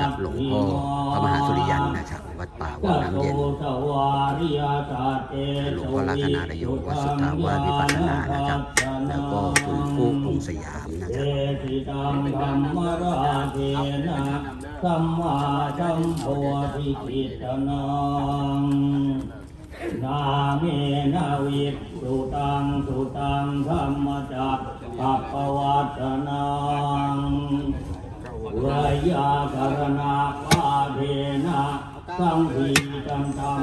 ครับหลวงพ่อพระมหาสุริยันนะครับ วัดป่าวังน้ำเย็นหลวงพ่อรัตนารโยวัดสุทธาวาวิปัสสนานะครับ แล้วก็คุณฟูกพงสยามนะครับสัมมาสัมโพธิจิตนังนาเมนาวิสุตังสุตังธรรมจักปัปปวัตนัง รายาการณาปาเทนะสังฆีตังตัง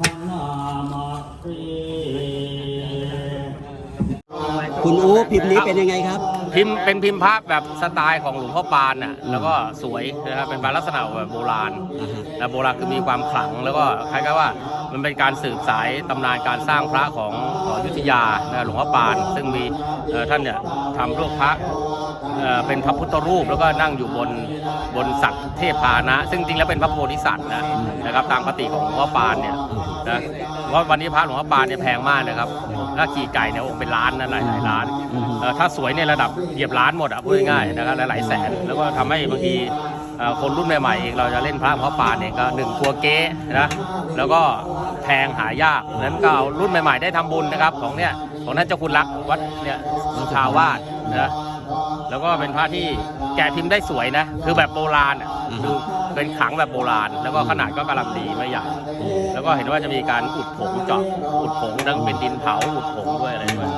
พนามาเตคุณอู๋พิมพ์นี้เป็นยังไงครับ พิมพ์เป็นพิมพ์พระแบบสไตล์ของหลวงพ่อปานน่ะแล้วก็สวยนะครับเป็นพระลักษณะแบบโบราณอ่าฮะนะโบราณคือมีความขลัง แล้วก็คล้ายๆว่ามันเป็นการสืบสายตำนานการสร้างพระของของอยุธยานะหลวงพ่อปาน ซึ่งมีเอ่อท่านเนี่ยทำรูปพระเอ่อเป็นพระพุทธรูปแล้วก็นั่งอยู่บนบนสัตว์เทพพาหนะ ซึ่งจริงแล้วเป็นพระโพธิสัตว์นะนะครับตามปฏิของหลวงพ่อปานเนี่ยนะว่าวันนี้พระหลวงพ่อปานเนี่ยแพงมากนะครับ ถ้าขี่ไก่เนี่ยองค์เป็นล้านนะหลายหลายล้านอือฮึเอ่อถ้าสวยในระดับเหยียบล้านหมดอะพูดง่ายๆนะครับหลายๆแสน แล้วก็ทำให้บางทีเอ่อคนรุ่นใหม่ๆเองเราจะเล่นพระเพราะปานเนี่ยก็หนึ่งกลัวเก๊นะแล้วก็แพงหายากนั้นก็เอารุ่นใหม่ๆได้ทำบุญนะครับ ของเนี่ยของท่านเจ้าคุณรักวัดเนี่ยสุทาวาสนะแล้วก็เป็นพระที่แกะพิมพ์ได้สวยนะ คือแบบโบราณอะอือฮึดู เป็นขลังแบบโบราณ แล้วก็ขนาดก็กำลังดีไม่ใหญ่แล้วก็เห็นว่าจะมีการอุดผงเจาะอุดผงทั้งเป็นดินเผาอุดผงด้วยอะไรด้วย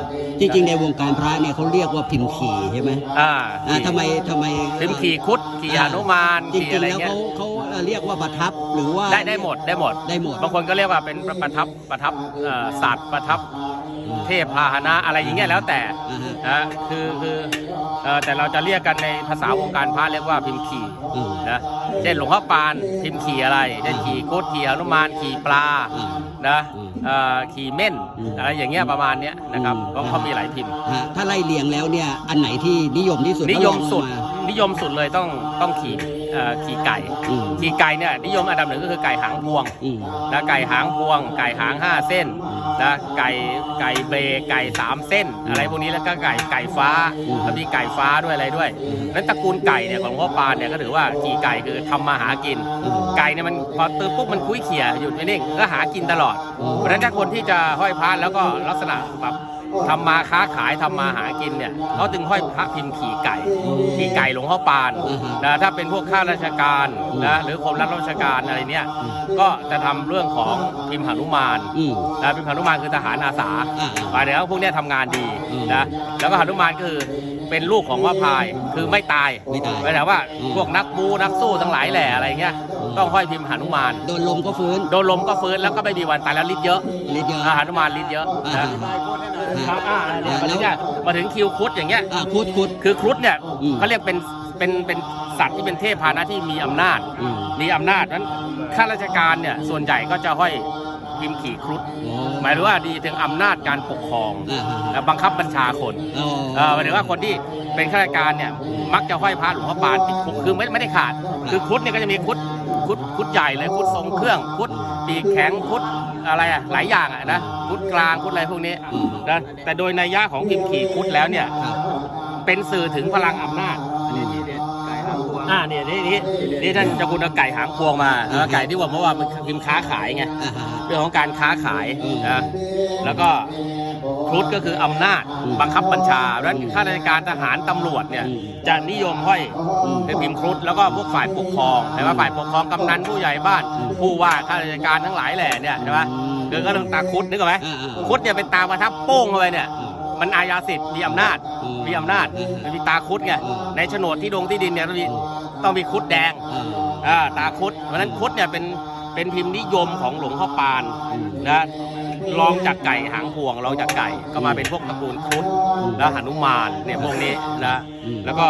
จริงๆในวงการพระเนี่ยเขาเรียกว่าพิมพ์ขี่ใช่ไหมอ่าอ่าทำไมทำไมเป็นขี่คุดขี่หนุมานจริขี่งอะไรๆแล้วเงี้ยเขาเขาเอ่อเรียกว่าประทับหรือว่าได้ได้หมดได้หมด ได้หมด บางคนก็เรียกว่าเป็นประทับประทับเอ่อสัตว์ประทับอืมเทพพาหนะอะไรอย่างเงี้ยแล้วแต่อ่าฮะ นะคือคือ เอ่อแต่เราจะเรียกกันในภาษาวงการพระเรียกว่าพิมพ์ขี่อืม นะเช่นหลวงพ่อปานพิมพ์ขี่อะไรเช่นขี่คุดขี่หนุมานขี่ปลาอืมนะอืมเอ่อขี่เม่นอืมอะไรอย่างเงี้ยประมาณเนี้ยนะครับอืม เพราะเขามีหลายพิมพ์ ฮะถ้าไล่เรียงแล้วเนี่ยอันไหนที่นิยมที่สุดนิยมสุด ถ้าลองลงานิยมสุดเลยต้องต้องขี่ เอ่อขี่ไก่อืม ขี่ไก่เนี่ยนิยมอันดับหนึ่งก็คือไก่หางพวงอืม นะไก่หางพวง ไก่หางห้าเส้นนะไก่ไก่เบรกไก่สามเส้น อะไรพวกนี้แล้วก็ไก่ไก่ฟ้าอืม แล้วมีไก่ฟ้าด้วยอะไรด้วยอืมนั้นตระกูลไก่เนี่ยของหลวงพ่อปานเนี่ยก็ถือว่าขี่ไก่คือทำมาหากินอืมไก่เนี่ยมันพอตื่นปุ๊บมันคุ้ยเขี่ยหยุดไม่นิ่งก็หากินตลอดอืมเพราะฉะนั้นถ้าคนที่จะห้อยพระแล้วก็ลักษณะแบบ ทำมาค้าขายทำมาหากินเนี่ยเขาจึงห้อยพระพิมพ์ขี่ไก่ขี่ไก่หลวงพ่อปานอือฮึนะถ้าเป็นพวกข้าราชการนะหรือคนรับราชการอะไรเนี่ยอืมก็จะทำเรื่องของพิมพ์หนุมานอืมนะพิมพ์หนุมานคือทหารอาสาอ่าหมายถึงว่าพวกเนี้ยทำงานดีอืมนะแล้วก็หนุมานคือเป็นลูกของว่าพายคือไม่ตายไม่ตายหมายถึงว่าอืมพวกนักบูนักสู้ทั้งหลายแหล่อะไรเงี้ยอืมต้องห้อยพิมพ์หนุมานโดนลมก็ฟื้นโดนลมก็ฟื้นแล้วก็ไม่มีวันตายแล้วฤทธิ์เยอะฤทธิ์เยอะอาหารนุมานฤทธิ์เยอะอ่านะ ครับอ่าเนี่ยมาถึงเนี่ยมาถึงคิวคุดอย่างเงี้ย อ่าคุดคุด คือครุฑเนี่ยอืมเขาเรียกเป็นเป็นเป็นสัตว์ที่เป็นเทพพาหนะที่มีอำนาจอืม มีอำนาจนั้นข้าราชการเนี่ยส่วนใหญ่ก็จะห้อยพิมพ์ขี่ครุฑโอ้หมายถึงว่าดีถึงอำนาจการปกครองอ่าฮะและบังคับบัญชาคนโอ้เออหมายถึงว่าคนที่เป็นข้าราชการเนี่ยมักจะห้อยพระหลวงพ่อปานติดคุกคือไม่ไม่ได้ขาด คือครุฑเนี่ยก็จะมีครุฑครุฑครุฑใหญ่เลยครุฑทรงเครื่องครุฑปีกแข็งครุฑ อะไรอะหลายอย่างอะนะครุฑกลางครุฑอะไรพวกนี้อืมนะแต่โดยนัยยะของพิมพ์ขี่ครุฑแล้วเนี่ยครับเป็นสื่อถึงพลังอำนาจอ่าเนี่ยนี่นี่นี่ท่านเจ้าคุณเอาไก่หางพวงมาแล้วไก่ที่ว่าเพราะว่ามันพิมพ์ค้าขายไงอ่าฮะเรื่องของการค้าขายอืมนะแล้วก็ ครุฑก็คืออำนาจอืมบังคับบัญชาดังนั้นข้าราชการทหารตำรวจเนี่ยอืมจะนิยมห้อยอืมเป็นพิมพ์ครุฑแล้วก็พวกฝ่ายปกครองแต่ว่าฝ่ายปกครองกำนันผู้ใหญ่บ้านอืมผู้ว่าข้าราชการทั้งหลายแหล่เนี่ยใช่ไหมอืมคือก็ต้องตาครุฑนึกออกไหมอ่าอ่าครุฑเนี่ยเป็นตาประทับโป้งเข้าไปเนี่ยอืมมันอาญาสิทธิ์มีอำนาจอืมมีอำนาจอืมมันมีตาคุดไงอืมในโฉนดที่ดงที่ดินเนี่ยต้องมีอืมต้องมีคุดแดงอ่าอ่าตาคุดเพราะฉะนั้นคุดเนี่ยเป็นเป็นพิมพ์นิยมของหลวงพ่อปานอืมนะ รองจากไก่หางพวงรองจากไก่ก็มาเป็นพวกตระกูลคุดอืมแล้วหนุมานเนี่ยพวกนี้นะแล้วก็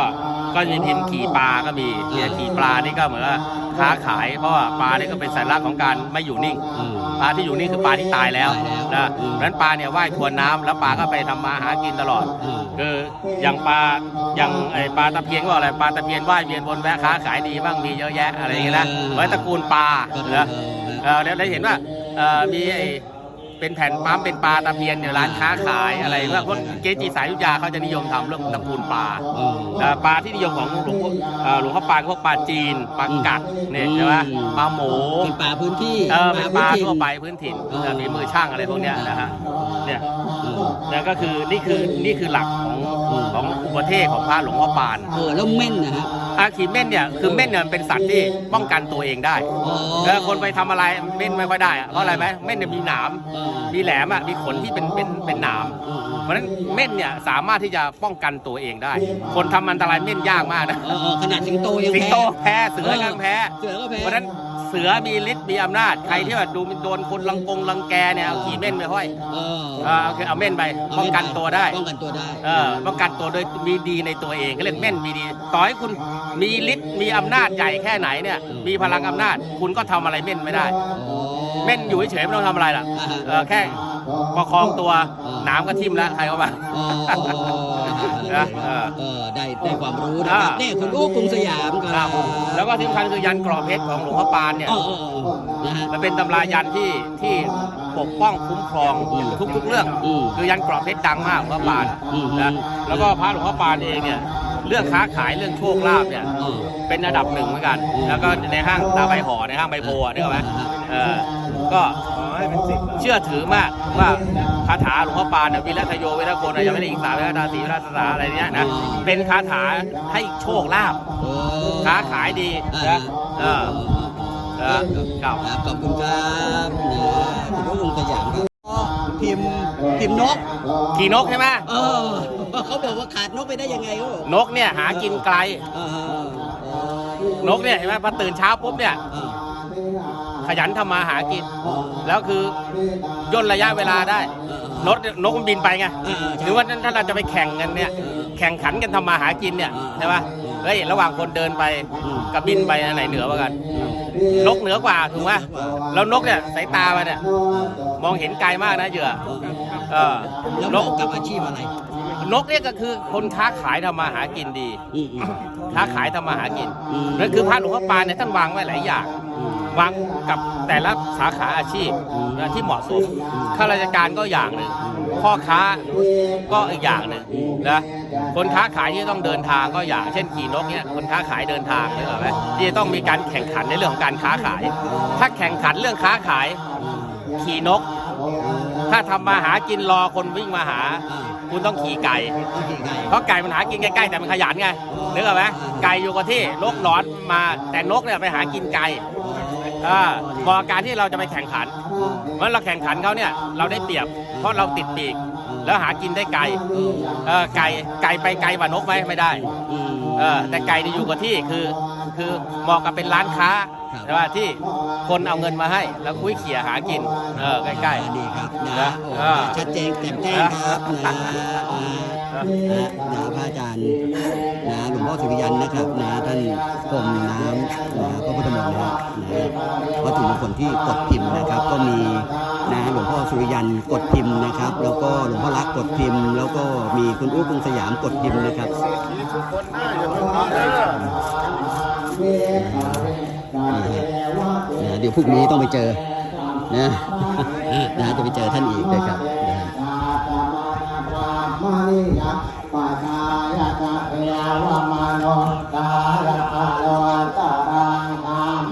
ก็มีพิมพ์ขี่ปลาก็มีเนี่ยขี่ปลานี่ก็เหมือนว่าค้าขายเพราะว่าปลานี่ก็เป็นสัญลักษณ์ของการไม่อยู่นิ่งปลาที่อยู่นิ่งคือปลาที่ตายแล้วนะอืมเพราะนั้นปลาเนี่ยว่ายทวนน้ำแล้วปลาก็ไปทำมาหากินตลอด คืออย่างปลาอย่างไอปลาตะเพียนก็อะไรปลาตะเพียนว่ายเวียนวนแวะค้าขายดีบ้างมีเยอะแยะอะไรอย่างเงี้ยนะเออไว้ตระกูลปลาก็นะเออเออแล้วได้เห็นว่ามีไอ เปเป็นแผ่นปั๊มเป็นปลาตะเพียนเนี่ยร้านค้าขายอะไรเพื่อพวกเกจิสายอยุธยาเขาจะนิยมทำเรื่องตระกูลปลาอ๋อเอ่อปลาที่นิยมของหลวงพ่อเอ่อหลวงพ่อปานพวกปลาจีนปลากัดเนี่ยใช่ไหมอืมปลาหมูเป็นปลาพื้นที่เออเป็นปลาพื้นถิ่นทั่วไปพื้นถิ่นอ๋อเออมีมือช่างอะไรพวกเนี้ยนะฮะเนี่ยเออเนี่ยก็คือนี่คือนี่คือหลักของอืมของอุปเทศของพระหลวงพ่อปานเออแล้วเม่นนะฮะ อาขีเม่นเนี่ยคือเม่นเนี่ยมันเป็นสัตว์ที่ป้องกันตัวเองได้อ๋อ เออคนไปทำอะไรเม่นไม่ค่อยได้อะเพราะอะไรไหมเม่นเนี่ยมีหนามเออมีแหลมอะมีขนที่เป็นเป็นเป็นหนามเออ เพราะฉะนั้นเม่นเนี่ยสามารถที่จะป้องกันตัวเองได้ คนทำอันตรายเม่นยากมากนะเออเออขนาดสิงโตยังสิงแพ้โตแพ้เสือยังแพ้ เสือก็แพ้ เพราะฉะนั้นเสือมีฤทธิ์มีอำนาจใครที่ว่าดูมันโดนคนรังกงรังแกเนี่ยเอาขี่เม่นไปห้อยเออเออเอาคือเอาเม่นไปป้องกันตัวได้ ป้องกันตัวได้เออป้องกันตัวโดยมีดีในตัวเองเขาเรียกเม่นมีดี ต่อให้คุณมีฤทธิ์มีอำนาจใหญ่แค่ไหนเนี่ย มีพลังอำนาจ คุณก็ทำอะไรเม่นไม่ได้ อ๋อ เม่นอยู่เฉยๆไม่ต้องทำอะไรล่ะอ่าฮะ เออแค่ ประคองตัวอ่า น้ำก็ทิ่มแล้วใครเข้ามา อ๋อเออเออ เออได้ได้ความรู้นะครับอ่านี่คุณอู้กรุงสยามคครัรับบแล้วก็ที่สำคัญคือยันกรอบเพชรของหลวงพ่อปานเนี่ย เออเออเออนะฮะ มันเป็นตำรายันที่ที่ปกป้องคุ้มครองอืมทุกๆเรื่องอืมคือยันกรอบเพชรดังมากหลวงพ่อปานอืมนะแล้วก็พระหลวงพ่อปานเองเนี่ยเรื่องค้าขายเรื่องโชคลาภเนี่ยเออเป็นอันดับหนึ่งเหมือนกัน อืมแล้วก็ในห้างตาใบห่อในห้างใบโพอะนึกออกไหมอ่าฮะ เออก็ เชื่อถือมากว่าคาถาหลวงพ่อปานเนี่ยวิรัตโยวิรัตโกนายไม่ได้อิงสาวิรัตตาสีวิรัตสาอะไรเนี้ยนะเป็นคาถาให้โชคลาภเออค้าขายดีอ่านะเออเออครับครับขอบคุณครับนะคุณอู้กรุงสยามครับก็พิมพ์พิมพ์นกขี่นกใช่ไหมเออเขาบอกว่าขาดนกไปได้ยังไงเขาบอกนกเนี่ยหากินไกลเออเออเออนกเนี่ยเห็นไหมพอตื่นเช้าปุ๊บเนี่ยเออ ขยันทำมาหากินเออแล้วคือย่นระยะเวลาได้เออนกนกมันบินไปไงเออเออใช่หรือว่าถ้าเราจะไปแข่งกันเนี่ยเออแข่งขันกันทำมาหากินเนี่ยเออใช่ปะเฮ้ยระหว่างคนเดินไปอืมกับบินไปอันไหนเหนือกว่ากัน นกเหนือกว่าถูกไหมแล้วนกเนี่ยสายตามันเนี่ยมองเห็นไกลมากนะเหยื่อเออแล้วนเหกมาะกับอาชีพอะไร นกเนี่ยก็คือคนค้าขายทำมาหากินดี อืมอืม ค้าขายทำมาหากินอืม นั่นคือพระหลวงพ่อปานเนี่ยท่านวางไว้หลายอย่าง อืม วางกับแต่ละสาขาอาชีพอืมนะที่เหมาะสม ข้าราชการก็อย่างหนึ่ง พ่อค้าก็อีกอย่างหนึ่งนะ คนค้าขายที่ต้องเดินทางก็อย่าง เช่นขี่นกเนี่ย คนค้าขายเดินทางนึกออกไหมที่จะต้องมีการแข่งขันในเรื่องของการค้าขาย ถ้าแข่งขันเรื่องค้าขาย ขี่นก ถ้าทำมาหากินรอคนวิ่งมาหาอ่า คุณต้องขี่ไก่ ขี่ไก่เพราะไก่มันหากินใกล้ๆแต่มันขยันไงนึกออกไหมไก่อยู่กับที่นกหนอนมาแต่นกเนี่ยไปหากินไก่อ่าเหมาะกับการที่เราจะไปแข่งขันเพราะเราแข่งขันเขาเนี่ยเราได้เปรียบ เพราะเราติดปีก แล้วหากินได้ไกลเออไก่ไก่ไปไกลกว่านกไหมไม่ได้อืมเออแต่ไก่ที่อยู่กับที่คือ คือเหมาะกับเป็นร้านค้าครับใช่ป่ะที่คนเอาเงินมาให้ แล้วคุยเขี่ยหากินเออใกล้ อ่าดีครับนะนะโอ้อ่าชัดเจนแจ่มแจ้งครับนะอ่านะนะพระอาจารย์นะหลวงพ่อสุริยันนะครับนะท่านพรมน้ำนะพระพุทธมนต์นะครับนะวัตถุมงคลที่กดพิมพ์นะครับ ก็มีนะหลวงพ่อสุริยันกดพิมพ์นะครับ แล้วก็หลวงพ่อรักษณ์กดพิมพ์ แล้วก็มีคุณอู้กรุงสยามกดพิมพ์นะครับนี่ฮะ นะเดี๋ยวพรุ่งนี้ต้องไปเจอนะนะจะไปเจอท่านอีกนะครับนะฮะมานิยะปะทายะตะเยาวะมโนกาลาโลตารังธรรม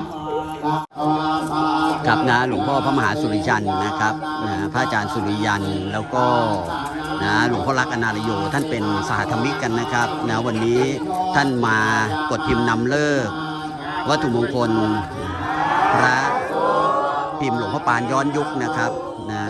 กะวาปากับนะหลวงพ่อพระมหาสุริยันนะครับนะพระอาจารย์สุริยันแล้วก็ นะหลวงพ่อรักอนาลโย ท่านเป็นสหธรรมิกกันนะครับนะวันนี้ท่านมากดพิมพ์นำเลิก วัตถุมงคลพระพิมพ์หลวงพ่อปานย้อนยุคนะครับนะ